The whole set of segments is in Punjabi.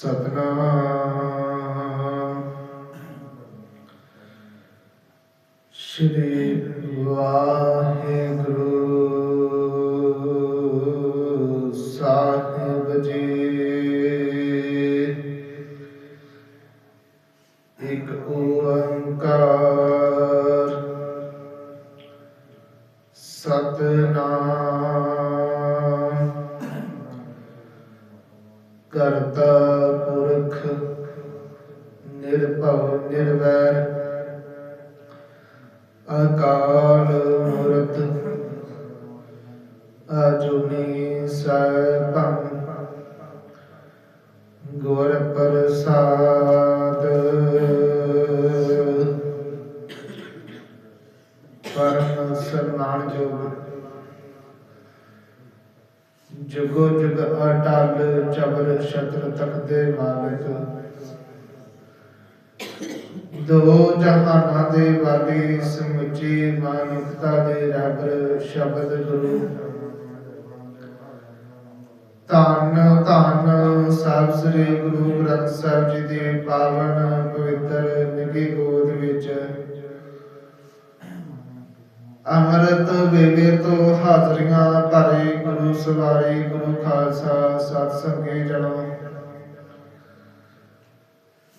ਸਤਨਾਮ। ਸ਼੍ਰੀ ਜੁਗੋ ਜੁਗ ਅਟਲ ਜਬਰ ਸ਼ਤਰ ਤਖਤ ਦੇ ਮਾਲਕ। ਦੋ ਜਹਾਨਾਂ ਦੇ ਵਾਲੀ ਸਮੁੱਚੀ ਮਾਨਵਤਾ ਦੇ ਰੱਬ ਸ਼ਬਦ ਗੁਰੂ। ਧੰਨ ਧੰਨ ਸਾਹਿਬ ਸ੍ਰੀ ਗੁਰੂ ਗ੍ਰੰਥ ਸਾਹਿਬ ਜੀ ਦੇ ਪਾਵਨ ਪਵਿੱਤਰ ਨਿੱਘੀ ਗੋਦ ਵਿੱਚ ਅੰਮ੍ਰਿਤ ਵੇਲੇ ਤੋਂ ਹਾਜ਼ਰੀਆਂ ਭਰੇ ਗੁਰੂ ਸਵਾਰੀ, ਗੁਰੂ ਖਾਲਸਾ, ਸਤ ਸੰਗੇ ਜਨੋ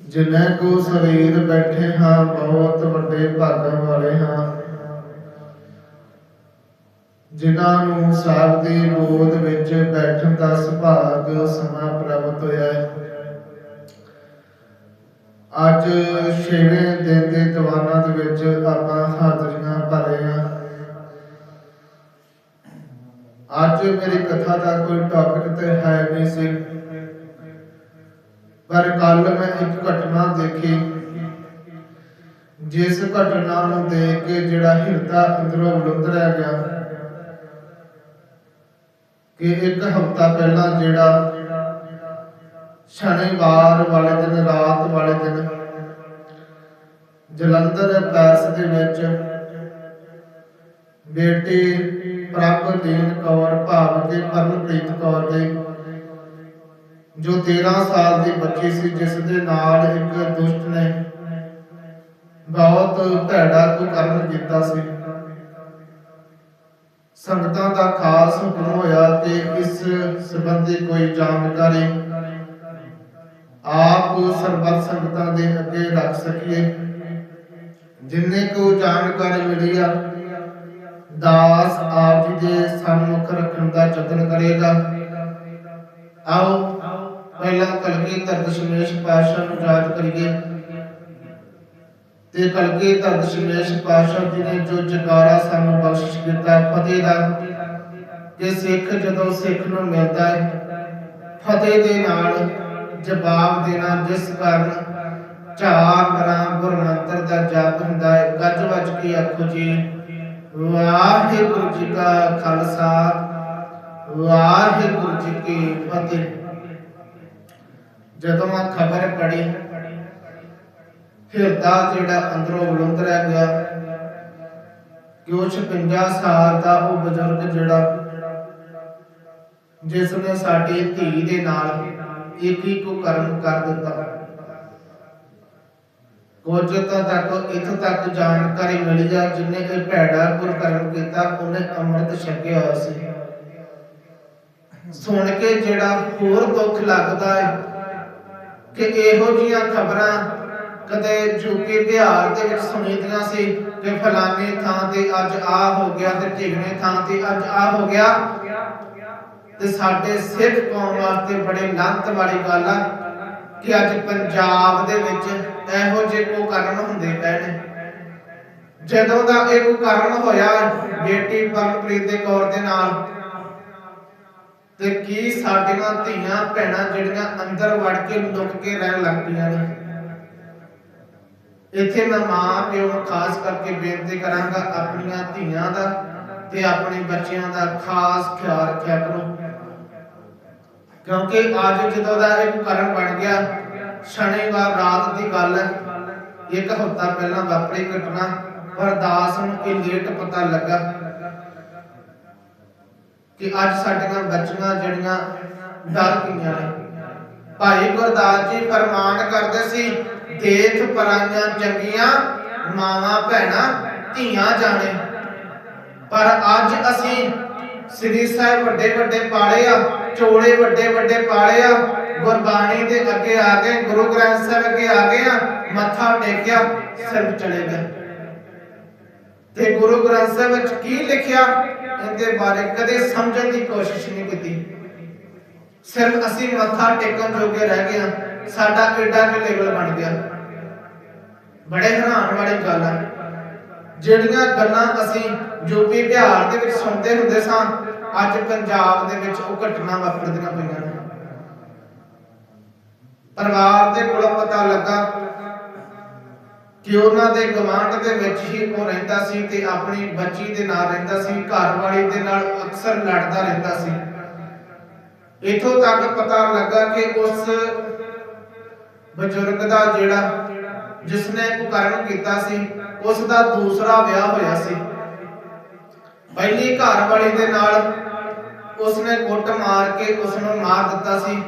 ਜਿਨ੍ਹਾਂ ਕੋ ਸਰੀਰ ਬੈਠੇ ਹਾਂ, ਬਹੁਤ ਵੱਡੇ ਭਾਗਾਂ ਵਾਲੇ ਹਾਂ। ਜਿਨ੍ਹਾਂ ਨੂੰ ਸਾਹਿਬ ਦੀ ਗੋਦ ਵਿੱਚ ਬੈਠਣ ਦਾ ਸੁਭਾਗ ਸਮਾਂ ਪ੍ਰਾਪਤ ਹੋਇਆ ਹੈ। ਅੱਜ ਛੇਵੇਂ ਦਿਨ ਦੇ ਦੀਵਾਨਾਂ ਦੇ ਵਿੱਚ ਆਪਾਂ ਹਾਜ਼ਰੀਆਂ ਭਰੇ ਅੱਜ ਮੇਰੀ ਕਥਾ ਦਾ ਕੋਈ ਟੌਪਿਕ ਤੇ ਹੈ ਨਹੀਂ ਸੀ। ਪਰ ਕੱਲ ਮੈਂ ਇੱਕ ਘਟਨਾ ਦੇਖੀ। ਜਿਸ ਘਟਨਾ ਨੂੰ ਦੇਖ ਕੇ ਜਿਹੜਾ ਹਿਰਦਾ ਅੰਦਰੋਂ ਬੁਲੰਦਰਿਆ ਗਿਆ, ਕਿ ਇੱਕ ਹਫ਼ਤਾ ਪਹਿਲਾਂ ਜਿਹੜਾ ਸ਼ਨੀਵਾਰ ਵਾਲੇ ਦਿਨ, ਰਾਤ ਵਾਲੇ ਦਿਨ ਜਲੰਧਰ ਪੈਲਸ ਦੇ ਵਿੱਚ ਬੇਟੀ ਪ੍ਰਭਦੀਨ ਕੌਰ ਭਾਵ ਕੇ ਪਰਮਪ੍ਰੀਤ ਕੌਰ ਦੇ ਜੋ 13 ਸਾਲ ਦੀ ਬੱਚੀ ਸੀ, ਜਿਸ ਦੇ ਨਾਲ ਇੱਕ ਦੁਸ਼ਟ ਨੇ ਬਹੁਤ ਭੈੜਾ ਕੁਕਰਮ ਕੀਤਾ ਸੀ। ਸੰਗਤਾਂ ਦਾ ਖਾਸ ਹੁਕਮ ਹੋਇਆ ਕਿ ਇਸ ਸੰਬੰਧੀ ਕੋਈ ਜਾਣਕਾਰੀ ਆਪ ਸਰਬੱਤ ਸੰਗਤਾਂ ਦੇ ਅੱਗੇ ਰੱਖ ਸਕੀਏ। ਜਿੰਨੇ ਕੋ ਜਾਣਕਾਰੀ ਮਿਲੀ ਆ ਦਾਸ ਆਪ ਜੀ ਦੇ ਸਨਮੁਖ ਰੱਖਣ ਦਾ ਯਤਨ ਕਰੇਗਾ। ਆਓ, ਪਹਿਲਾਂ ਕਲਗੀ ਦਸ਼ਮੇਸ਼ ਪਾਸ਼ਾ ਨੂੰ ਯਾਦ ਕਰੀਏ। ਤੇ ਕਲਗੀ ਦਸ਼ਮੇਸ਼ ਪਾਸ਼ਾ ਜੀ ਨੇ ਜੋ ਜਕਾਰਾ ਸਾਨੂੰ ਬਖਸ਼ਿਸ਼ ਕੀਤਾ, ਫਤਿਹ ਦਾ, ਕਿ ਸਿੱਖ ਜਦੋਂ ਸਿੱਖ ਨੂੰ ਮਿਲਦਾ ਹੈ, ਫਤਿਹ ਦੇ ਨਾਲ ਜਵਾਬ ਦੇਣਾ, ਜਿਸ ਕਾਰਨ ਚਾਰ ਕਰਾਂ ਗੁਰ ਦਾ ਜਾਪ ਹੁੰਦਾ ਹੈ। ਗੱਜ ਵੱਜ ਕੇ ਆਖੋ ਜੀ ਵਾਹਿਗੁਰੂ ਜੀ ਕਾ ਖਾਲਸਾ, ਵਾਹਿਗੁਰੂ ਜੀ ਕੀ ਫਤਿਹ। ਜਦੋਂ ਮੈਂ ਖਬਰ ਪੜੀ ਹਿਰਦਾ ਜਿਹੜਾ ਅੰਦਰੋਂ ਬੁਲੰਦ ਰਹਿ ਗਿਆ। ਕਿ ਉਹ 56 ਸਾਲ ਦਾ ਉਹ ਬਜ਼ੁਰਗ ਜਿਹੜਾ ਜਿਸ ਨੇ ਸਾਡੀ ਧੀ ਦੇ ਨਾਲ ਇੱਕ ਹੀ ਕੋ ਕਰਮ ਕਰ ਦਿੱਤਾ। ਕੁਝ ਤਾਂ ਤੱਕ, ਇੱਥੋਂ ਤੱਕ ਜਾਣਕਾਰੀ ਮਿਲੀ ਆ ਜਿਨੇ ਇਹ ਭੈੜਾ ਕੁਕਰਮ ਕੀਤਾ, ਉਹਨੇ ਅੰਮ੍ਰਿਤ ਛਕਿਆ ਸੀ। ਸੁਣ ਕੇ ਜਿਹੜਾ ਹੋਰ ਦੁੱਖ ਲੱਗਦਾ ਹੈ ਕਿ ਇਹੋ ਜੀਆਂ ਖਬਰਾਂ ਕਦੇ ਯੂਪੀ ਬਿਹਾਰ ਦੇ ਵਿੱਚ ਸੁਣੀਦੀਆਂ ਸੀ ਕਿ ਫਲਾਨੀ ਥਾਂ ਤੇ ਅੱਜ ਆ ਹੋ ਗਿਆ ਤੇ ਢਿਗਨੇ ਥਾਂ ਤੇ ਅੱਜ ਆ ਹੋ ਗਿਆ। ਤੇ ਸਾਡੇ ਸਿੱਖ ਕੌਮ ਵਾਸਤੇ ਬੜੇ ਲੰਤ ਵਾਲੀ ਗੱਲ ਆ। ਕਿ ਅੱਜ ਪੰਜਾਬ ਦੇ ਵਿੱਚ ਇਹੋ ਜਿਹੇ ਕੋ ਕਾਰਨ ਹੁੰਦੇ ਪਏ ਨੇ। ਜਦੋਂ ਦਾ ਇਹ ਕੋ ਕਾਰਨ ਹੋਇਆ, ਬੇਟੀ ਪਰਮਪ੍ਰੀਤ ਦੇ ਕੌਰ ਦੇ ਨਾਲ, ਤੇ ਕੀ ਸਾਡੀਆਂ ਧੀਆਂ ਭੈਣਾਂ ਜਿਹੜੀਆਂ ਅੰਦਰ ਵੜ ਕੇ ਲੁਕ ਕੇ ਰਹਿਣ ਲੱਗ ਪਈਆਂ ਨੇ। ਇੱਥੇ ਮੈਂ ਮਾਂ, ਪਿਓ ਨੂੰ ਖਾਸ ਕਰਕੇ ਬੇਨਤੀ ਕਰਾਂਗਾ, ਆਪਣੀਆਂ ਧੀਆਂ ਦਾ ਤੇ ਆਪਣੇ ਬੱਚਿਆਂ ਦਾ ਖਾਸ ਖਿਆਲ ਰੱਖਿਆ ਕਰੋ। ਕਿਉਂਕਿ ਅੱਜ ਜਦੋਂ ਦਾ ਇਹ ਕਾਰਨ ਬਣ ਗਿਆ, ਸ਼ਨੀਵਾਰ ਰਾਤ ਦੀ ਗੱਲ ਹੈ। ਇੱਕ ਹਫ਼ਤਾ ਪਹਿਲਾਂ ਵਾਪਰੀ ਘਟਨਾ ਪਰ ਨੂੰ ਇਹ ਲੇਟ ਪਤਾ ਲੱਗਾ ਕਿ ਅੱਜ ਸਾਡੀਆਂ ਬੱਚੀਆਂ ਜਿਹੜੀਆਂ ਡਰ ਗਈਆਂ ਨੇ। ਭਾਈ ਗੁਰਦਾਸ ਜੀ ਫਰਮਾਨ ਕਰਦੇ ਸੀ, ਦੇਖ ਪਰਾਈਆਂ ਚੰਗੀਆਂ, ਮਾਵਾਂ, ਭੈਣਾਂ, ਧੀਆਂ ਜਾਣੇ। ਪਰ ਅੱਜ ਅਸੀਂ ਸ੍ਰੀ ਸਾਹਿਬ ਵੱਡੇ ਵੱਡੇ ਪਾਲੇ ਆ, ਚੋਲੇ ਵੱਡੇ ਵੱਡੇ ਪਾਲੇ ਆ, ਗੁਰਬਾਣੀ ਦੇ ਅੱਗੇ ਆ ਗਏ, ਗੁਰੂ ਗ੍ਰੰਥ ਸਾਹਿਬ ਅੱਗੇ ਆ ਗਏ ਆ, ਮੱਥਾ ਟੇਕਿਆ, ਸਿਰ ਚਲੇ ਗਏ। ਤੇ ਗੁਰੂ ਗ੍ਰੰਥ ਸਾਹਿਬ ਵਿੱਚ ਕੀ ਲਿਖਿਆ, ਇਹਦੇ ਬਾਰੇ ਕਦੇ ਸਮਝਣ ਦੀ ਕੋਸ਼ਿਸ਼ ਨਹੀਂ ਕੀਤੀ। ਸਿਰਫ ਅਸੀਂ ਮੱਥਾ ਟੇਕਣ ਜੋਗੇ ਰਹਿ ਗਏ ਹਾਂ ਸਾਡਾ ਐਡਾ ਕਿ ਲੈਵਲ ਬਣ ਗਿਆ। ਬੜੇ ਹੈਰਾਨ ਵਾਲੀ ਗੱਲ ਆ। ਜਿਹੜੀਆਂ ਗੱਲਾਂ ਅਸੀਂ ਯੂਪੀ ਬਿਹਾਰ ਦੇ ਵਿੱਚ ਸੁਣਦੇ ਹੁੰਦੇ ਸਾਂ, ਅੱਜ ਪੰਜਾਬ ਦੇ ਵਿੱਚ ਉਹ ਘਟਨਾ ਵਾਪਰਦੀਆਂ ਪਈਆਂ ਨੇ। ਪਰਿਵਾਰ ਦੇ ਕੋਲੋਂ ਪਤਾ ਲੱਗਾ ਕਿ ਉਹਨਾਂ ਦੇ ਗਵਾਂਢ ਦੇ ਵਿੱਚ ਹੀ ਉਹ ਰਹਿੰਦਾ ਸੀ ਤੇ ਆਪਣੀ ਬੱਚੀ ਦੇ ਨਾਲ ਰਹਿੰਦਾ ਸੀ ਘਰਵਾਲੀ ਦੇ ਨਾਲ ਅਕਸਰ ਲੜਦਾ ਰਹਿੰਦਾ ਸੀ। ਇਥੋਂ ਤੱਕ ਪਤਾ ਲੱਗਾ ਕਿ ਉਸ ਬਜ਼ੁਰਗ ਦਾ ਜਿਹੜਾ, ਜਿਸਨੇ ਕੁਕਰਮ ਕੀਤਾ ਸੀ ਉਸ ਦਾ ਦੂਸਰਾ ਵਿਆਹ ਹੋਇਆ ਸੀ। ਪਹਿਲੀ ਘਰ ਵਾਲੀ ਦੇ ਨਾਲ ਉਸਨੇ ਕੁੱਟ ਮਾਰ ਕੇ ਉਸ ਨੂੰ ਮਾਰ ਦਿੱਤਾ ਸੀ।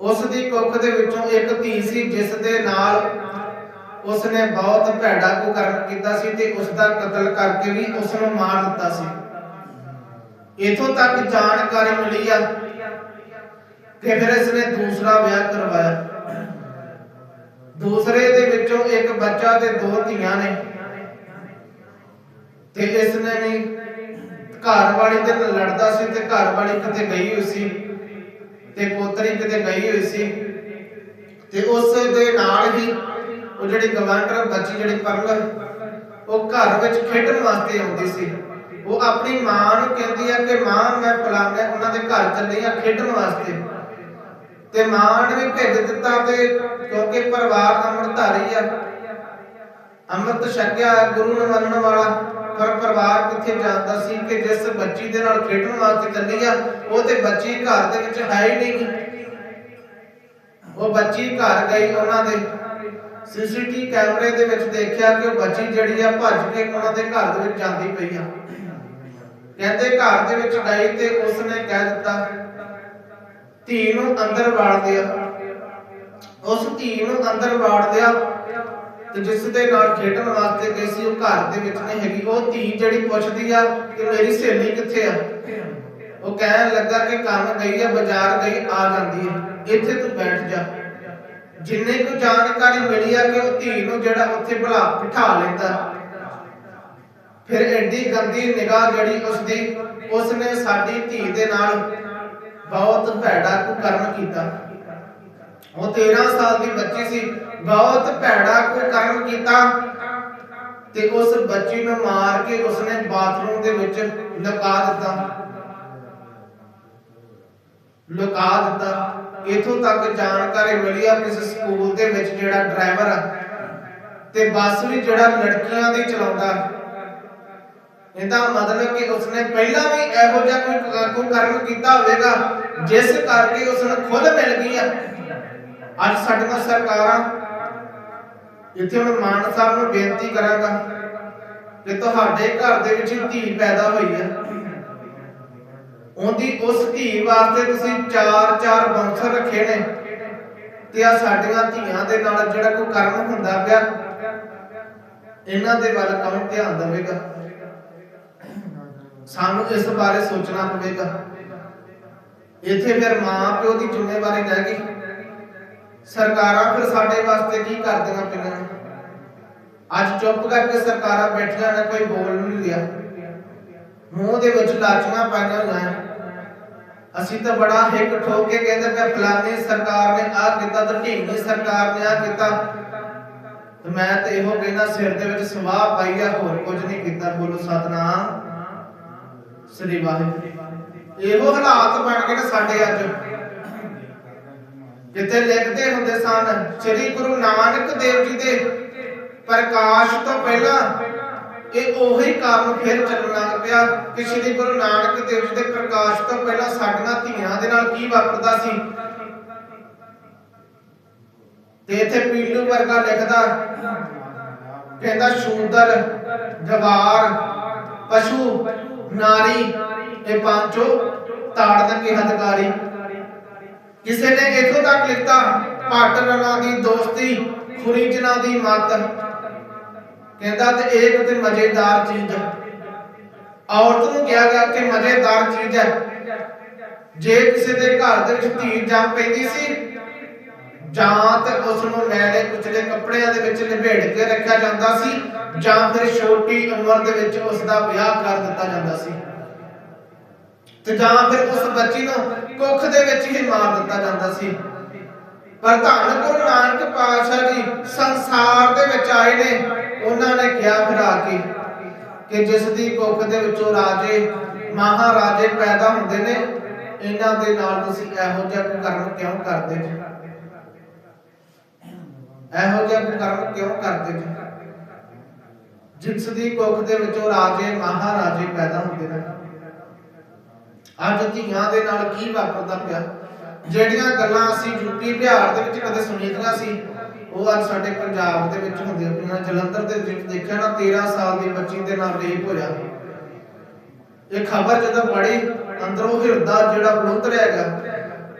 ਉਸ ਦੀ ਕੁੱਖ ਦੇ ਵਿੱਚੋਂ ਇੱਕ ਧੀ ਸੀ, ਜਿਸ ਦੇ ਨਾਲ ਉਸਨੇ ਬਹੁਤ ਭੈੜਾ ਕੁਕਰਮ ਕੀਤਾ ਸੀ ਤੇ ਉਸ ਦਾ ਕਤਲ ਕਰਕੇ ਵੀ ਉਸ ਨੂੰ ਮਾਰ ਦਿੱਤਾ ਸੀ। ਇਥੋਂ ਤੱਕ ਜਾਣਕਾਰੀ ਮਿਲੀ ਆ ਕਿ ਫਿਰ ਇਸਨੇ ਦੂਸਰਾ ਵਿਆਹ ਕਰਵਾਇਆ। ਦੂਸਰੇ ਦੇ ਵਿੱਚੋਂ ਇੱਕ ਬੱਚਾ ਤੇ ਦੋ ਧੀਆਂ ਨੇ। ਤੇ ਇਸ ਨੇ ਵੀ ਘਰ ਵਾਲੀ ਦੇ ਲੜਦਾ ਸੀ ਤੇ ਘਰ ਵਾਲੀ ਕਿਤੇ ਗਈ ਹੋਈ ਸੀ ਤੇ ਪੋਤਰੀ ਕਿਤੇ ਗਈ ਹੋਈ ਸੀ। ਤੇ ਉਸ ਦੇ ਨਾਲ ਹੀ ਉਹ ਜਿਹੜੀ ਗਵਾਂਡਰ ਬੱਚੀ ਜਿਹੜੀ ਪਰਲ, ਉਹ ਘਰ ਵਿੱਚ ਖੇਡਣ ਵਾਸਤੇ ਆਉਂਦੀ ਸੀ। ਉਹ ਆਪਣੀ ਮਾਂ ਨੂੰ ਕਹਿੰਦੀ ਆ ਕਿ ਮਾਂ, ਮੈਂ ਫਲਾਣੇ ਉਹਨਾਂ ਦੇ ਘਰ ਚੱਲੀ ਆ ਖੇਡਣ ਵਾਸਤੇ। ਤੇ ਮਾਂ ਨੇ ਵੀ ਭੇਜ ਦਿੱਤਾ ਤੇ ਕਿਉਂਕਿ ਪਰਿਵਾਰ ਅੰਮ੍ਰਿਤਧਾਰੀ ਆ। ਅੰਮ੍ਰਿਤ ਛਕਿਆ ਗੁਰੂ ਨੂੰ ਮੰਨਣ ਵਾਲਾ, ਪਰ ਪਰਿਵਾਰ ਕਿੱਥੇ ਜਾਂਦਾ ਸੀ ਕਿ ਜਿਸ ਬੱਚੀ ਦੇ ਨਾਲ ਖੇਡਣ ਵਾਸਤੇ ਚੱਲੀ ਆ, ਉਹ ਤੇ ਬੱਚੀ ਘਰ ਦੇ ਵਿੱਚ ਹੈ ਹੀ ਨਹੀਂ। ਉਹ ਬੱਚੀ ਘਰ ਗਈ ਉਹਨਾਂ ਦੇ। ਸੀਸੀਟੀ ਕੈਮਰੇ ਦੇ ਵਿੱਚ ਦੇਖਿਆ ਕਿ ਉਹ ਬੱਚੀ ਜਿਹੜੀ ਆ ਭੱਜ ਕੇ ਉਹਨਾਂ ਦੇ ਘਰ ਦੇ ਵਿੱਚ ਜਾਂਦੀ ਪਈ ਆ। ਕਹਿੰਦੇ ਘਰ ਦੇ ਵਿੱਚ ਗਈ ਤੇ ਉਸਨੇ ਕਹਿ ਦਿੱਤਾ ਧੀ ਨੂੰ ਅੰਦਰ ਵਾੜ ਦਿਆ। ਉਸ ਧੀ ਨੂੰ ਅੰਦਰ ਵਾੜ ਦਿਆ ਤੇ ਜਿਸ ਦੇ ਨਾਲ ਖੇਡਣ ਵਾਸਤੇ ਗਈ ਸੀ, ਉਹ ਘਰ ਦੇ ਵਿੱਚ ਨਹੀਂ ਹੈਗੀ। ਉਹ ਧੀ ਜਿਹੜੀ ਪੁੱਛਦੀ ਆ ਕਿ ਮੇਰੀ ਸਹੇਲੀ ਕਿੱਥੇ ਆ? ਉਹ ਕਹਿਣ ਲੱਗਾ ਕਿ ਕੰਮ ਗਈ ਆ, ਬਾਜ਼ਾਰ ਗਈ, ਆ ਜਾਂਦੀ ਹੈ ਇੱਥੇ ਤੂੰ ਬੈਠ ਜਾ। ਜਿੰਨੇ ਕੁ ਜਾਣਕਾਰੀ ਮਿਲੀ ਆ ਕਿ ਉਹ ਧੀ ਨੂੰ ਜਿਹੜਾ ਉੱਥੇ ਭਲਾ ਬਿਠਾ ਲੈਂਦਾ। ਫਿਰ ਐਡੀ ਗੰਦੀ ਨਿਗਾਹ ਜਿਹੜੀ ਉਸਦੀ, ਉਸਨੇ ਸਾਡੀ ਧੀ ਦੇ ਨਾਲ ਬਹੁਤ ਭੈੜਾ ਕੁਕਰਮ ਕੀਤਾ। ਉਹ 13 ਸਾਲ ਦੀ ਬੱਚੀ ਸੀ। ਬਹੁਤ ਭੈੜਾ ਕੁਕਰਮ ਕੀਤਾ ਤੇ ਉਸ ਬੱਚੀ ਨੂੰ ਮਾਰ ਕੇ ਉਸਨੇ ਬਾਥਰੂਮ ਦੇ ਵਿੱਚ ਲੁਕਾ ਦਿੱਤਾ। ਲੁਕਾ ਦਿੱਤਾ। ਇਥੋਂ ਤੱਕ ਜਾਣਕਾਰੀ ਮਿਲੀ ਆ ਕਿਸ ਸਕੂਲ ਦੇ ਵਿੱਚ ਜਿਹੜਾ ਡਰਾਈਵਰ ਆ ਤੇ ਬੱਸ ਵੀ ਜਿਹੜਾ ਲੜਕੀਆਂ ਦੀ ਚਲਾਉਂਦਾ। ਇਹਦਾ ਮਤਲਬ ਕਿ ਉਸਨੇ ਪਹਿਲਾਂ ਵੀ ਇਹੋ ਜਿਹਾ ਕੋਈ ਕੋਈ ਕਰਮ ਕੀਤਾ ਹੋਵੇਗਾ, ਜਿਸ ਕਰਕੇ ਉਸ ਨੂੰ ਖੁੱਲ ਮਿਲ ਗਈ ਆ। ਅੱਜ ਸਾਡੀਆਂ ਸਰਕਾਰਾਂ, ਇੱਥੇ ਹੁਣ ਮਾਨ ਸਾਹਿਬ ਨੂੰ ਬੇਨਤੀ ਕਰਾਂਗਾ ਕਿ ਤੁਹਾਡੇ ਘਰ ਦੇ ਵਿੱਚ ਧੀ ਪੈਦਾ ਹੋਈ ਹੈ ਉਹਦੀ ਉਸ ਧੀ ਵਾਸਤੇ ਤੁਸੀਂ ਚਾਰ ਚਾਰ ਬੰਸਰ ਰੱਖੇ ਨੇ ਤੇ ਆ ਸਾਡੀਆਂ ਧੀਆਂ ਦੇ ਨਾਲ ਜਿਹੜਾ ਕੋਈ ਕਰਮ ਹੁੰਦਾ ਪਿਆ, ਇਹਨਾਂ ਦੇ ਵੱਲ ਕੌਣ ਧਿਆਨ ਦੇਵੇਗਾ? ਸਾਨੂੰ ਇਸ ਬਾਰੇ ਸੋਚਣਾ ਪਵੇਗਾ ਇੱਥੇ ਫਿਰ ਮਾਂ ਪਿਓ ਦੀ ਜ਼ਿੰਮੇਵਾਰੀ ਰਹਿ ਗਈ। ਸਰਕਾਰਾਂ ਫਿਰ ਸਾਡੇ ਵਾਸਤੇ ਕੀ ਕਰਦੀਆਂ ਪਈਆਂ? ਅੱਜ ਚੁੱਪ ਕਰਕੇ ਸਰਕਾਰਾਂ ਬੈਠੀਆਂ ਨੇ, ਕੋਈ ਬੋਲ ਨਹੀਂ ਰਿਹਾ। ਮੂੰਹ ਦੇ ਵਿੱਚ ਲਾਚੀਆਂ ਪਾਈਆਂ ਹੋਈਆਂ ਅਸੀਂ ਤਾਂ ਬੜਾ ਹਿੱਕ ਠੋਕ ਕੇ ਕਹਿੰਦੇ ਪਏ ਫਲਾਣੀ ਸਰਕਾਰ ਨੇ ਆਹ ਕੀਤਾ ਤੇ ਢੀਂਗੀ ਸਰਕਾਰ ਨੇ ਆਹ ਕੀਤਾ। ਤੇ ਮੈਂ ਤਾਂ ਇਹੋ ਕਹਿੰਦਾ, ਸਿਰ ਦੇ ਵਿੱਚ ਸਵਾਹ ਪਾਈ ਆ, ਹੋਰ ਕੁਝ ਨਹੀਂ ਕੀਤਾ। ਬੋਲੋ ਸਤਨਾਮ। ਸ੍ਰੀ ਵਾਹਿਗੁਰੂ। ਇਹੋ ਹਾਲਾਤ ਬਣ ਗਏ ਸਾਡੇ ਅੱਜ। ਜਿੱਥੇ ਲਿਖਦੇ ਹੁੰਦੇ ਸਨ, ਸ੍ਰੀ ਗੁਰੂ ਨਾਨਕ ਦੇਵ ਜੀ ਦੇ ਪ੍ਰਕਾਸ਼ ਤੋਂ ਪਹਿਲਾਂ ਇਹ ਉਹੀ ਕੰਮ ਫਿਰ ਚੱਲਣ ਲੱਗ ਪਿਆ ਕਿ ਸ੍ਰੀ ਗੁਰੂ ਨਾਨਕ ਦੇਵ ਜੀ ਦੇ ਪ੍ਰਕਾਸ਼ ਤੋਂ ਪਹਿਲਾਂ ਸਾਡੀਆਂ ਧੀਆਂ ਦੇ ਨਾਲ ਕੀ ਵਾਪਰਦਾ ਸੀ। ਤੇ ਇੱਥੇ ਪੀਲੂ ਵਰਗਾ ਲਿਖਦਾ, ਕਹਿੰਦਾ ਸ਼ੂਦਰ, ਜਵਾਰ, ਪਸ਼ੂ ਨਾਰੀ ਇਹ ਪੰਜੋ ਤਾੜਨ ਕੇ ਹਦਕਾਰੀ ਕਿਸੇ ਨੇ ਇਥੋਂ ਤੱਕ ਲਿਖਤਾ ਪਾਟਰਾਂ ਦੀ ਦੋਸਤੀ ਖੁਰੀ ਜਨਾ ਦੀ ਮੱਤ। ਕਹਿੰਦਾ ਤੇ ਇਹ ਕਿਤੇ ਮਜ਼ੇਦਾਰ ਚੀਜ਼ ਹੈ ਔਰਤ ਨੂੰ ਕਿਹਾ ਗਿਆ ਕਿ ਮਜ਼ੇਦਾਰ ਚੀਜ਼ ਹੈ। ਜੇ ਕਿਸੇ ਦੇ ਘਰ ਦੇ ਵਿੱਚ ਧੀ ਜੰਮ ਪੈਂਦੀ ਸੀ, ਜਾਂ ਤੇ ਉਸ ਨੂੰ ਮੈਲੇ ਕੁਚਲੇ ਕੱਪੜਿਆਂ ਦੇ ਵਿੱਚ ਲਪੇੜ ਕੇ ਰੱਖਿਆ ਜਾਂਦਾ ਸੀ ਜਾਂ ਫਿਰ ਛੋਟੀ ਉਮਰ ਦੇ ਵਿੱਚ ਉਸ ਦਾ ਵਿਆਹ ਕਰ ਦਿੱਤਾ ਜਾਂਦਾ ਸੀ। ਤੇ ਜਾਂ ਫਿਰ ਉਸ ਬੱਚੀ ਨੂੰ ਕੁੱਖ ਦੇ ਵਿੱਚ ਹੀ ਮਾਰ ਦਿੱਤਾ ਜਾਂਦਾ ਸੀ। ਪਰ ਧੰਨ ਗੁਰੂ ਨਾਨਕ ਪਾਤਸ਼ਾਹ ਜੀ ਸੰਸਾਰ ਦੇ ਵਿੱਚ ਆਏ ਨੇ, ਉਹਨਾਂ ਨੇ ਕਿਹਾ ਫਿਰ ਆ ਕੇ ਕਿ ਜਿਸ ਦੀ ਕੁੱਖ ਦੇ ਵਿੱਚੋਂ ਰਾਜੇ, ਮਹਾਰਾਜੇ ਪੈਦਾ ਹੁੰਦੇ ਨੇ, ਇਹਨਾਂ ਦੇ ਨਾਲ ਤੁਸੀਂ ਇਹੋ ਜਿਹਾ ਕਰਮ ਕਿਉਂ ਕਰਦੇ ਜੀ? ਇਹੋ ਜਿਹਾ ਕਰਮ ਕਿਉਂ ਕਰਦੇ ਜੀ? ਜਿਸ ਦੀ ਕੁੱਖ ਦੇ ਵਿੱਚੋਂ ਰਾਜੇ ਮਹਾਰਾਜੇ ਪੈਦਾ ਹੁੰਦੇ ਨੇ। ਅੱਜ ਧੀਆਂ ਦੇ ਨਾਲ ਕੀ ਵਾਪਰਦਾ ਪਿਆ? ਜਿਹੜੀਆਂ ਗੱਲਾਂ ਅਸੀਂ ਯੂਪੀ ਬਿਹਾਰ ਦੇ ਵਿੱਚ ਕਦੇ ਸੁਣੀਆਂ ਸੀ, ਉਹ ਅੱਜ ਸਾਡੇ ਪੰਜਾਬ ਦੇ ਵਿੱਚ ਹੁੰਦੀਆਂ ਪਈਆਂ। ਜਲੰਧਰ ਦੇ ਵਿੱਚ ਦੇਖਿਆ ਨਾ 13 ਸਾਲ ਦੀ ਬੱਚੀ ਦੇ ਨਾਲ ਰੇਪ ਹੋਇਆ। ਇਹ ਖਬਰ ਜਦੋਂ ਪੜੀ ਅੰਦਰੋਂ ਹਿਰਦਾ ਜਿਹੜਾ ਬੁਲੰਦ ਹੈਗਾ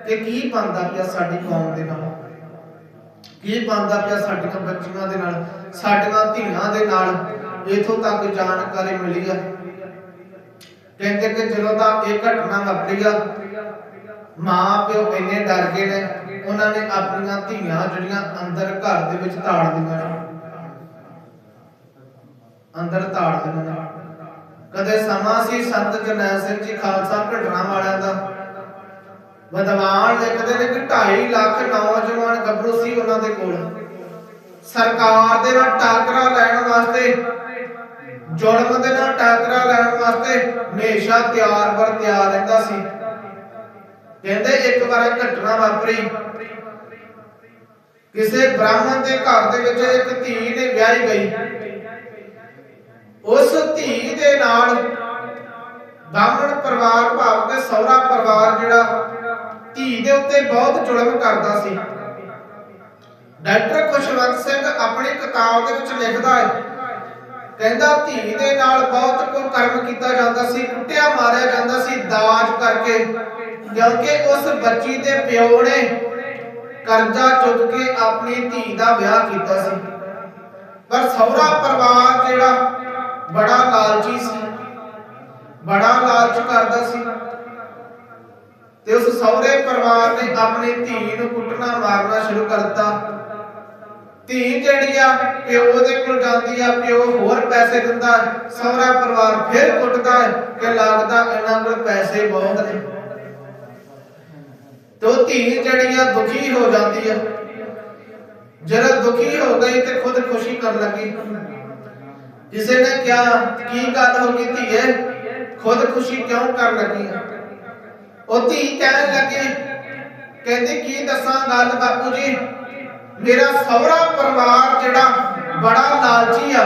ਕਿ ਕੀ ਬੰਦਾ ਪਿਆ ਸਾਡੀ ਕੌਮ ਦੇ ਨਾਲ? ਕੀ ਬੰਦਾ ਪਿਆ ਸਾਡੀਆਂ ਬੱਚੀਆਂ ਦੇ ਨਾਲ? ਸਾਡੀਆਂ ਧੀਆਂ ਦੇ ਨਾਲ ਇਥੋਂ ਤੱਕ ਜਾਣਕਾਰੀ ਮਿਲੀ ਆ। ਕਹਿੰਦੇ ਕਿ ਜਦੋਂ ਤਾਂ ਇਹ ਘਟਨਾ ਵਾਪਰੀ ਆ, ਮਾਂ ਪਿਓ ਇੰਨੇ ਡਰ ਗਏ ਨੇ, ਉਹਨਾਂ ਨੇ ਆਪਣੀਆਂ ਧੀਆਂ ਜਿਹੜੀਆਂ ਅੰਦਰ ਘਰ ਦੇ ਵਿੱਚ ਤਾੜ ਦਿੱਤੀਆਂ ਨੇ, ਅੰਦਰ ਤਾੜ ਦਿੱਤੀਆਂ ਨੇ। ਕਦੇ ਸਮਾਂ ਸੀ ਸੰਤ ਜਰਨੈਲ ਸਿੰਘ ਜੀ ਖਾਲਸਾ ਘਟਨਾ ਵਾਲਿਆਂ ਦਾ। ਵਿਦਵਾਨ ਲਿਖਦੇ ਨੇ ਕਿ 2.5 ਲੱਖ ਨੌਜਵਾਨ ਗੱਭਰੂ ਸੀ ਉਹਨਾਂ ਦੇ ਕੋਲ। ਸਰਕਾਰ ਦੇ ਨਾਲ ਟਾਕਰਾ ਲੈਣ ਵਾਸਤੇ ਜ਼ੁਲਮ ਦੇ ਨਾਲ ਟਾਕਰਾ ਲੈਣ ਵਾਸਤੇ ਹਮੇਸ਼ਾ ਤਿਆਰ ਬਰ ਤਿਆਰ ਰਹਿੰਦਾ ਸੀ। ਕਹਿੰਦੇ ਇੱਕ ਵਾਰ ਘਟਨਾ ਵਾਪਰੀ। ਕਿਸੇ ਬ੍ਰਾਹਮਣ ਦੇ ਘਰ ਦੇ ਵਿੱਚ ਇੱਕ ਧੀ ਨੇ ਵਿਆਹੀ ਗਈ। ਉਸ ਧੀ ਦੇ ਨਾਲ ਬ੍ਰਾਹਮਣ ਪਰਿਵਾਰ ਭਾਵ ਤੇ ਸਹੁਰਾ ਪਰਿਵਾਰ ਜਿਹੜਾ ਧੀ ਦੇ ਉੱਤੇ ਬਹੁਤ ਜ਼ੁਲਮ ਕਰਦਾ ਸੀ। ਡਾਕਟਰ ਖੁਸ਼ਵੰਤ ਸਿੰਘ ਆਪਣੀ ਕਿਤਾਬ ਦੇ ਵਿੱਚ ਲਿਖਦਾ ਹੈ ਕਹਿੰਦਾ ਧੀ ਦੇ ਨਾਲ ਬਹੁਤ ਕੋ ਕਰਮ ਕੀਤਾ ਜਾਂਦਾ ਸੀ, ਕੁੱਟਿਆ ਮਾਰਿਆ ਜਾਂਦਾ ਸੀ, ਦਾਜ ਕਰਕੇ। ਕਿਉਂਕਿ ਉਸ ਬੱਚੀ ਦੇ ਪਿਓ ਨੇ ਕਰਜ਼ਾ ਚੁੱਕ ਕੇ ਆਪਣੀ ਧੀ ਦਾ ਵਿਆਹ ਕੀਤਾ ਸੀ। ਪਰ ਸਹੁਰਾ ਪਰਿਵਾਰ ਜਿਹੜਾ ਬੜਾ ਲਾਲਚੀ ਸੀ, ਬੜਾ ਲਾਲਚ ਕਰਦਾ ਸੀ। ਤੇ ਉਸ ਸਹੁਰੇ ਪਰਿਵਾਰ ਨੇ ਆਪਣੀ ਧੀ ਨੂੰ ਕੁੱਟਣਾ, ਮਾਰਨਾ ਸ਼ੁਰੂ ਕਰਤਾ ਧੀ ਜਿਹੜੀ ਆ ਪਿਓ ਦੇ ਕੋਲ ਜਾਂਦੀ ਆ ਪਿਓ ਹੋਰ ਪੈਸੇ ਦਿੰਦਾ ਸਹੁਰਾ ਪਰਿਵਾਰ ਫਿਰ ਕੁੱਟਦਾ ਕਿ ਲੱਗਦਾ ਇਹਨਾਂ ਕੋਲ ਪੈਸੇ ਬਹੁਤ ਨੇ। ਤੋ ਧੀ ਜਿਹੜੀ ਆ, ਦੁਖੀ ਹੋ ਜਾਂਦੀ ਆ। ਜਦੋਂ ਦੁਖੀ ਹੋ ਗਈ ਤੇ ਖੁਦ ਖੁਸ਼ੀ ਕਰਨ ਲੱਗੀ। ਕਿਸੇ ਨੇ ਕਿਹਾ, ਕੀ ਗੱਲ ਹੋ ਗਈ ਧੀਏ? ਖੁਦ ਖੁਸ਼ੀ ਕਿਉਂ ਕਰਨ ਲੱਗੀ ਉਹ ਧੀ ਕਹਿਣ ਲੱਗੀ, ਕਹਿੰਦੀ, ਕੀ ਦੱਸਾਂ ਗੱਲ ਬਾਪੂ ਜੀ? ਮੇਰਾ ਸਹੁਰਾ ਪਰਿਵਾਰ ਜਿਹੜਾ ਬੜਾ ਲਾਲਚੀ ਆ।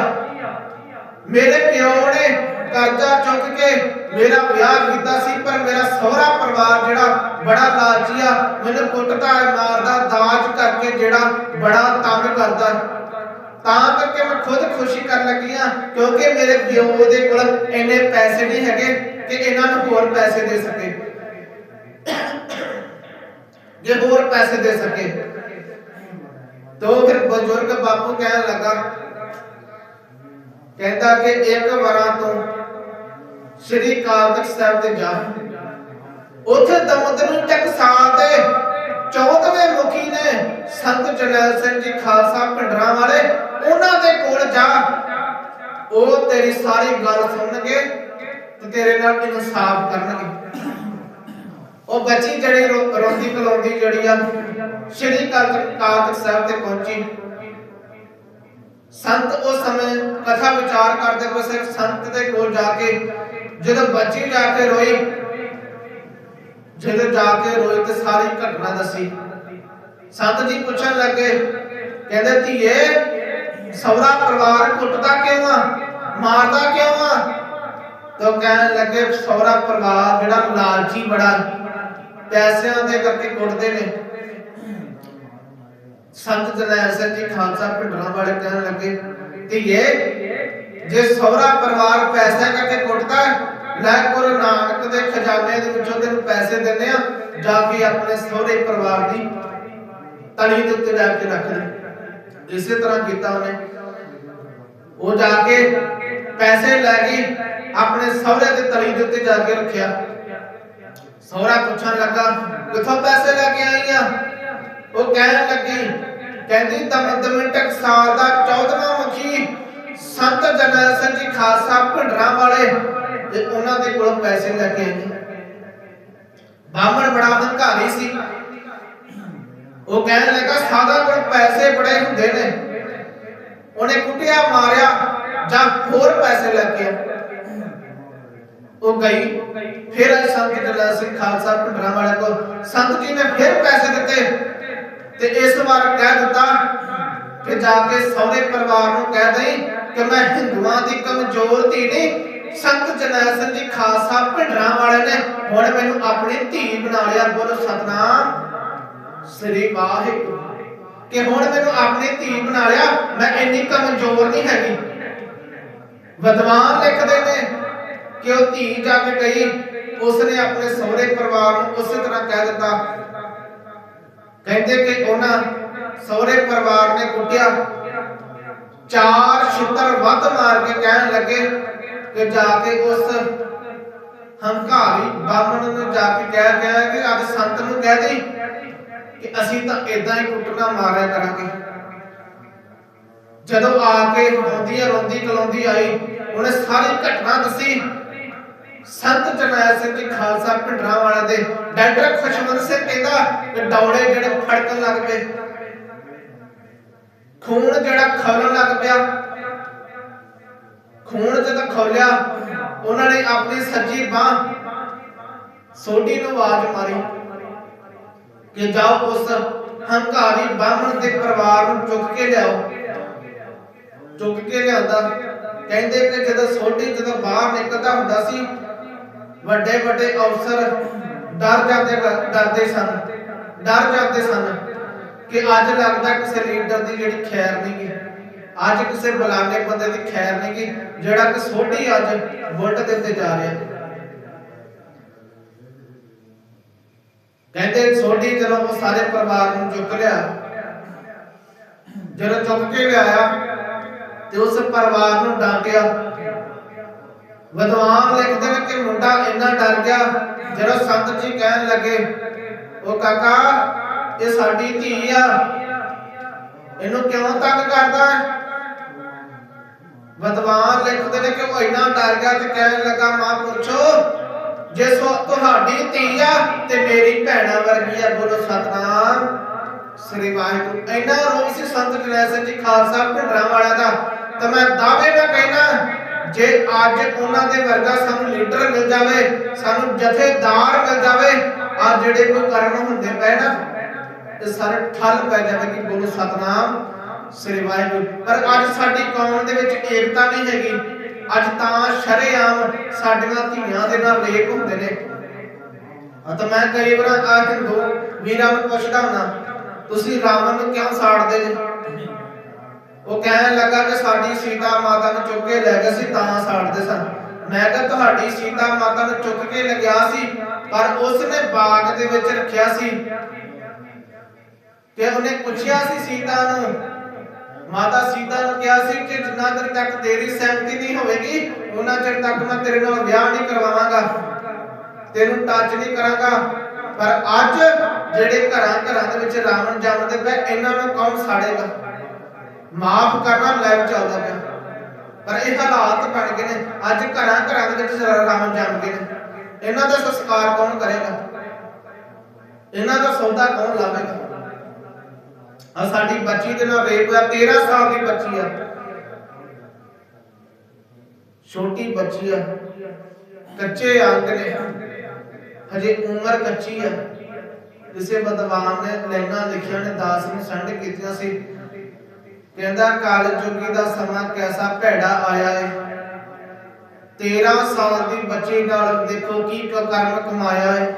ਮੇਰੇ ਪਿਓ ਨੇ ਕਰਜ਼ਾ ਚੁੱਕ ਕੇ ਮੇਰਾ ਵਿਆਹ ਕੀਤਾ ਸੀ, ਪਰ ਮੇਰਾ ਸਹੁਰਾ ਪਰਿਵਾਰ ਜਿਹੜਾ ਬੜਾ ਲਾਲਚੀ ਆ, ਮੈਨੂੰ ਕੁੱਟਦਾ ਮਾਰਦਾ ਦਾਜ ਕਰਕੇ ਜਿਹੜਾ ਬੜਾ ਤੰਗ ਕਰਦਾ। ਤਾਂ ਕਰਕੇ ਮੈਂ ਖੁਦ ਖੁਸ਼ੀ ਕਰਨ ਲੱਗੀ ਆ, ਕਿਉਂਕਿ ਮੇਰੇ ਪਿਓ ਦੇ ਕੋਲ ਇੰਨੇ ਪੈਸੇ ਨਹੀਂ ਹੈਗੇ ਕਿ ਇਹਨਾਂ ਨੂੰ ਹੋਰ ਪੈਸੇ ਦੇ ਸਕੇ। ਜੇ ਹੋਰ ਪੈਸੇ ਦੇ ਸਕੇ। ਤੋ ਫਿਰ ਬਜ਼ੁਰਗ ਬਾਪੂ ਕਹਿਣ ਲੱਗਾ, ਕਹਿੰਦਾ ਕਿ ਇੱਕ ਵਾਰਾਂ ਤੋਂ ਸ੍ਰੀ ਕਾਲ ਤਖਤ ਸਾਹਿਬ ਤੇ ਜਾ। ਉਥੇ ਦਮਦਰ ਨੂੰ ਟਕਸਾ ਦੇ 14ਵੇਂ ਮੁਖੀ ਨੇ ਸੰਤ ਜਰਨੈਲ ਸਿੰਘ ਜੀ ਖਾਲਸਾ ਪਿੰਡਰਾਂ ਵਾਲੇ, ਉਹਨਾਂ ਦੇ ਕੋਲ ਜਾ। ਉਹ ਤੇਰੀ ਸਾਰੀ ਗੱਲ ਸੁਣਨਗੇ ਤੇ ਤੇਰੇ ਨਾਲ ਇਨਸਾਫ ਕਰਨਗੇ। ਉਹ ਬੱਚੀ ਜਿਹੜੀ ਰੋਂਦੀ ਕਲਾਉਂਦੀ ਜਿਹੜੀ ਆ, ਸ਼੍ਰੀ ਕਾਲ ਸਾਹਿਬ ਤੇ ਪਹੁੰਚੀ। ਸੰਤ ਉਸ ਸਮੇਂ ਕਥਾ ਵਿਚਾਰ ਕਰਦੇ ਪਏ ਸੀ, ਸੰਤ ਦੇ ਕੋਲ ਜਾ ਕੇ ਜਦੋਂ ਬੱਚੀ ਜਾ ਕੇ ਰੋਈ, ਜਦੋਂ ਜਾ ਕੇ ਰੋਈ ਤੇ ਸਾਰੀ ਘਟਨਾ ਦੱਸੀ। ਸੰਤ ਜੀ ਪੁੱਛਣ ਲੱਗੇ, ਕਹਿੰਦੇ, ਧੀਏ ਸੌਰਾ ਪਰਿਵਾਰ ਕੁੱਟਦਾ ਕਿਉਂ ਆ? ਮਾਰਦਾ ਕਿਉਂ ਆ? ਤਾਂ ਕਹਿਣ ਲੱਗੇ ਸੌਰਾ ਪਰਿਵਾਰ ਜਿਹੜਾ ਲਾਲਚੀ ਬੜਾ ਪੈਸਿਆਂ ਦੇ ਕਰਕੇ ਕੁੱਟਦੇ ਨੇ। ਸੰਤ ਜਰਨੈਲ ਸਿੰਘ ਜੀ ਖਾਲਸਾ ਪਿੰਡਰਾਂ ਵਾਲੇ ਕਹਿਣ ਲੱਗੇ, ਧੀਏ, ਜੇ ਸਹੁਰਾ ਪਰਿਵਾਰ ਪੈਸਾ ਕਰਕੇ ਕੁੱਟਦਾ ਲੈ ਗੁਰੂ ਨਾਨਕ ਦੇ ਖਜ਼ਾਨੇ ਦੇ ਵਿੱਚੋਂ ਤੈਨੂੰ ਪੈਸੇ ਦਿੰਦੇ ਆ ਜਾ ਕੇ ਆਪਣੇ ਸਹੁਰੇ ਪਰਿਵਾਰ ਦੀ ਤਲੀ ਦੇ ਉੱਤੇ ਜਾ ਕੇ ਰੱਖ ਦੇ। ਇਸੇ ਤਰ੍ਹਾਂ ਕੀਤਾ ਉਹਨੇ। ਉਹ ਜਾ ਕੇ ਪੈਸੇ ਲੈ ਕੇ ਆਪਣੇ ਸਹੁਰੇ ਦੇ ਤਲੀ ਦੇ ਉੱਤੇ ਜਾ ਕੇ ਰੱਖਿਆ। ਸਹੁਰਾ ਪੁੱਛਣ ਲੱਗਾ, ਕਿੱਥੋਂ ਪੈਸੇ ਲੈ ਕੇ ਆਈ ਆ? ਉਹ ਕਹਿਣ ਲੱਗੀ, ਕਹਿੰਦੀ ਦਮਦਮੇ ਟਕਸਾਲ ਦਾ 14ਵਾਂ ਮੁਖੀ, ਸੰਤ ਜਰਨੈਲ ਸਿੰਘ ਜੀ ਖਾਲਸਾ ਭਿੰਡਰਾਂ ਵਾਲੇ, ਤੇ ਉਹਨਾਂ ਦੇ ਕੋਲੋਂ ਪੈਸੇ ਲੈ ਕੇ ਆਈ ਬਾਹਮਣ ਬੜਾ ਹੰਕਾਰੀ ਸੀ। ਉਹ ਕਹਿਣ ਲੱਗਾ ਸਾਦਾ ਕੋਲ ਪੈਸੇ ਬੜੇ ਹੁੰਦੇ ਨੇ। ਉਹਨੇ ਕੁੱਟਿਆ, ਮਾਰਿਆ ਜਾਂ ਹੋਰ ਪੈਸੇ ਲੈ ਕੇ ਆ ਉਹ ਗਈ। ਫਿਰ ਆਈ ਸੰਤ ਜਰਨੈਲ ਸਿੰਘ ਖਾਲਸਾ ਭਿੰਡਰਾਂ ਵਾਲਿਆਂ ਕੋਲ ਸੰਤ ਜੀ ਨੇ ਫਿਰ ਪੈਸੇ ਦਿੱਤੇ ਤੇ ਇਸ ਵਾਰ ਕਹਿ ਦਿੱਤਾ ਕਿ ਜਾ ਕੇ ਸਹੁਰੇ ਪਰਿਵਾਰ ਨੂੰ ਕਹਿ ਦੇਈ ਕਿ ਮੈਂ ਹਿੰਦੂਆਂ ਦੀ ਕਮਜ਼ੋਰ ਧੀ ਨਹੀਂ, ਸੰਤ ਜਰਨੈਲ ਸਿੰਘ ਜੀ ਖਾਲਸਾ ਭਿੰਡਰਾਂ ਵਾਲੇ ਨੇ ਹੁਣ ਮੈਨੂੰ ਆਪਣੀ ਧੀ ਬਣਾ ਲਿਆ। ਬੋਲੋ ਸਤਨਾਮ ਸ੍ਰੀ ਵਾਹਿਗੁਰੂ। ਕਿ ਹੁਣ ਮੈਨੂੰ ਆਪਣੀ ਧੀ ਬਣਾ ਲਿਆ, ਮੈਂ ਇੰਨੀ ਕਮਜ਼ੋਰ ਨਹੀਂ ਹੈਗੀ। ਵਿਦਵਾਨ ਲਿਖਦੇ ਨੇ ਕਿ ਉਹ ਧੀ ਜਾ ਕੇ ਗਈ, ਉਸਨੇ ਆਪਣੇ ਸਹੁਰੇ ਪਰਿਵਾਰ ਨੂੰ ਉਸੇ ਤਰ੍ਹਾਂ ਕਹਿ ਦਿੱਤਾ। ਕਹਿੰਦੇ ਕਿ ਉਹਨਾਂ ਸਹੁਰੇ ਪਰਿਵਾਰ ਨੇ ਕੁੱਟਿਆ। ਚਾਰ ਛਿੱਤਰ ਵੱਧ ਮਾਰ ਕੇ ਕਹਿਣ ਲੱਗੇ ਕਿ ਜਾ ਕੇ ਉਸ ਹੰਕਾਰੀ ਬਾਹਮਣ ਨੂੰ ਜਾ ਕੇ ਕਹਿ ਗਿਆ ਕਿ ਅੱਜ ਸੰਤ ਨੂੰ ਕਹਿ ਦੇ ਕਿ ਅਸੀਂ ਤਾਂ ਇਦਾਂ ਹੀ ਕੁੱਟਣਾ ਮਾਰਿਆ ਕਰਾਂਗੇ। ਜਦੋਂ ਆ ਕੇ ਰੋਂਦੀ ਰੋਂਦੀ ਕਲਾਉਂਦੀ ਆਈ, ਉਹਨੇ ਸਾਰੀ ਘਟਨਾ ਦੱਸੀ। ਸੰਤ ਜਰਨੈਲ ਸਿੰਘ ਜੀ, ਖਾਲਸਾ ਭਿੰਡਰਾਂ ਵਾਲੇ ਦੇ ਡਾਕਟਰ ਖੁਸ਼ਵੰਤ ਸਿੰਘ ਕਹਿੰਦਾ ਕਿ ਜਿਹੜੇ ਫੜਕਣ ਲੱਗ ਪਏ। ਖੂਨ ਜਿਹੜਾ ਖੌਲਣ ਲੱਗ ਪਿਆ। ਖੂਨ ਜਦੋਂ ਖੌਲਿਆ, ਉਹਨਾਂ ਨੇ ਆਪਣੀ ਸੱਜੀ ਬਾਹ ਸੋਢੀ ਨੂੰ ਆਵਾਜ਼ ਮਾਰੀ ਕਿ ਜਾਓ ਉਸ ਹੰਕਾਰੀ ਬਾਹਮਣ ਦੇ ਪਰਿਵਾਰ ਨੂੰ ਚੁੱਕ ਕੇ ਲਿਆਓ। ਚੁੱਕ ਕੇ ਲਿਆਂਦਾ। ਕਹਿੰਦੇ ਕਿ ਜਦੋਂ ਸੋਢੀ ਜਦੋਂ ਬਾਹਰ ਨਿਕਲਦਾ ਹੁੰਦਾ ਸੀ ਵੱਡੇ ਵੱਡੇ ਅਫਸਰ ਡਰ ਜਾਂਦੇ ਡਰਦੇ ਸਨ। ਡਰ ਜਾਂਦੇ ਸਨ ਕਿ ਅੱਜ ਲੱਗਦਾ ਕਿਸੇ ਲੀਡਰ ਦੀ ਜਿਹੜੀ ਖੈਰ ਨਹੀਂ ਗੀ। ਅੱਜ ਕਿਸੇ ਬਲਾਨੇ ਬੰਦੇ ਦੀ ਖੈਰ ਨਹੀਂ ਗੀ, ਜਿਹੜਾ ਕਿ ਸੋਢੀ ਅੱਜ ਵੋਟ ਦੇ ਉੱਤੇ ਜਾ ਰਿਹਾ। ਕਹਿੰਦੇ ਸੋਢੀ ਜਦੋਂ ਉਹ ਸਾਰੇ ਪਰਿਵਾਰ ਨੂੰ ਚੁੱਕ ਲਿਆ, ਜਦੋਂ ਚੁੱਕ ਕੇ ਲਿਆਇਆ ਤੇ ਉਸ ਪਰਿਵਾਰ ਨੂੰ ਡਾਂਟਿਆ ਵਿਦਵਾਨ ਲਿਖਦੇ ਨੇ ਕਿ ਮੁੰਡਾ ਇੰਨਾ ਡਰ ਗਿਆ, ਜਦੋਂ ਸੰਤ ਜੀ ਕਹਿਣ ਲੱਗੇ, ਉਹ ਕਾਕਾ, ਇਹ ਸਾਡੀ ਧੀ ਆ। ਇਹਨੂੰ ਕਿਉਂ ਤੰਗ ਕਰਦਾ ਹੈ? ਵਿਦਵਾਨ ਲਿਖਦੇ ਨੇ ਕਿ ਉਹ ਇੰਨਾ ਡਰ ਗਿਆ ਤੇ ਕਹਿਣ ਲੱਗਾ, ਮਾਂ, ਪੁੱਛੋ, ਜੇ ਸੋ ਤੁਹਾਡੀ ਧੀ ਆ ਤੇ ਮੇਰੀ ਭੈਣਾ ਵਰਗੀ ਆ, ਬੋਲੋ ਸਤਨਾਮ। ਸ੍ਰੀ ਵਾਹਿਗੁਰੂ, ਇੰਨਾ ਰੋਹ ਸੀ ਸੰਤ ਜਰਨੈਲ ਸਿੰਘ ਜੀ ਖਾਲਸਾ ਭਿੰਡਰਾਂ ਵਾਲਿਆਂ ਦਾ, ਤਾਂ ਮੈਂ ਦਾਅਵੇ ਨਾਲ ਕਹਿਣਾ ਜੇ ਅੱਜ ਉਹਨਾਂ ਦੇ ਵਰਗਾ ਸਾਨੂੰ ਲੀਡਰ ਮਿਲ ਜਾਵੇ, ਸਾਨੂੰ ਜਥੇਦਾਰ ਮਿਲ ਜਾਵੇ ਆ ਜਿਹੜੇ ਕੋਈ ਕਰਮ ਹੁੰਦੇ ਪਏ ਨਾ ਇਹ ਸਾਰੇ ਠੱਲ ਪੈ ਜਾਵੇ ਕਿ ਬੋਲੋ ਸਤਨਾਮ, ਸ੍ਰੀ ਵਾਹਿਗੁਰੂ। ਪਰ ਅੱਜ ਸਾਡੀ ਕੌਮ ਦੇ ਵਿੱਚ ਏਕਤਾ ਨਹੀਂ ਹੈਗੀ। ਅੱਜ ਤਾਂ ਸ਼ਰੇਆਮ ਸਾਡੀਆਂ ਧੀਆਂ ਦੇ ਨਾਲ ਰੇਪ ਹੁੰਦੇ ਨੇ। ਤਾਂ ਮੈਂ ਕਈ ਵਾਰ ਆ ਹਿੰਦੂ ਵੀਰਾਂ ਨੂੰ ਪੁੱਛਦਾ ਹੁੰਦਾ ਤੁਸੀਂ ਰਾਵਣ ਨੂੰ ਕਿਉਂ ਸਾੜਦੇ ਜੀ? ਉਹ ਕਹਿਣ ਲੱਗਾ ਕਿ ਸਾਡੀ ਸੀਤਾ ਮਾਤਾ ਨੂੰ ਚੁੱਕ ਕੇ ਲੈ ਗਏ ਸੀ, ਤਾਂ ਸਾੜਦੇ ਸਨ। ਮੈਂ ਕਿਹਾ, ਤੁਹਾਡੀ ਸੀਤਾ ਮਾਤਾ ਨੂੰ ਚੁੱਕ ਕੇ ਲਗਿਆ ਸੀ, ਪਰ ਉਸ ਨੇ ਬਾਗ ਦੇ ਵਿੱਚ ਰੱਖਿਆ ਸੀ। ਤੇ ਉਹਨੇ ਪੁੱਛਿਆ ਸੀ ਸੀਤਾ ਨੂੰ, ਮਾਤਾ ਸੀਤਾ ਨੂੰ ਕਿਹਾ ਸੀ ਕਿ ਜਿੰਨਾ ਚਿਰ ਤੱਕ ਤੇਰੀ ਸਹਿਮਤੀ ਨਹੀਂ ਹੋਵੇਗੀ, ਉਹਨਾਂ ਚਿਰ ਤੱਕ ਮੈਂ ਤੇਰੇ ਨਾਲ ਵਿਆਹ ਨਹੀਂ ਕਰਵਾਵਾਂਗਾ। ਤੈਨੂੰ ਟੱਚ ਨਹੀਂ ਕਰਾਂਗਾ। ਪਰ ਅੱਜ ਜਿਹੜੇ ਘਰਾਂ ਘਰਾਂ ਦੇ ਵਿੱਚ ਰਾਵਣ ਜੰਮਦੇ ਪਏ, ਇਹਨਾਂ ਨੂੰ ਕੌਣ ਸਾੜੇਗਾ? ਮਾਫ ਕਰਨਾ ਲਾਈਵ ਚੱਲਦਾ ਪਿਆ। ਪਰ ਇਹ ਹਾਲਾਤ ਬਣ ਗਏ ਨੇ। ਅੱਜ ਘਰਾਂ ਘਰਾਂ ਦੇ ਵਿੱਚ ਰਾਵਣ ਜੰਮ ਗਏ ਨੇ। ਇਹਨਾਂ ਦਾ ਸੰਸਕਾਰ ਕੌਣ ਕਰੇਗਾ? ਇਹਨਾਂ ਦਾ ਸੌਦਾ ਕੌਣ ਲਾਵੇਗਾ ਆ ਸਾਡੀ ਬੱਚੀ ਦੇ ਨਾਲ ਰੇਪ ਹੋਇਆ 13 ਸਾਲ ਦੀ ਬੱਚੀ ਆ। ਛੋਟੀ ਬੱਚੀ ਆ। ਕੱਚੇ ਅੰਗ ਨੇ। ਹਜੇ ਉਮਰ ਕੱਚੀ ਆ। ਜਿਸੇ ਬਦਵਾਨ ਨੇ ਲੈਣਾ ਲਿਖਿਆ ਨੇ, ਦਾਸ ਨੂੰ ਸੰਡ ਕੀਤੀਆਂ ਸੀ। ਕਹਿੰਦਾ, ਕਾਲ ਜੁਗੀ ਦਾ ਸਮਾਂ ਕੈਸਾ ਭੈੜਾ ਆਇਆ ਏ। 13 ਸਾਲ ਦੀ ਬੱਚੀ ਨਾਲ ਦੇਖੋ ਕੀ ਕਰਮ ਕਮਾਇਆ ਏ।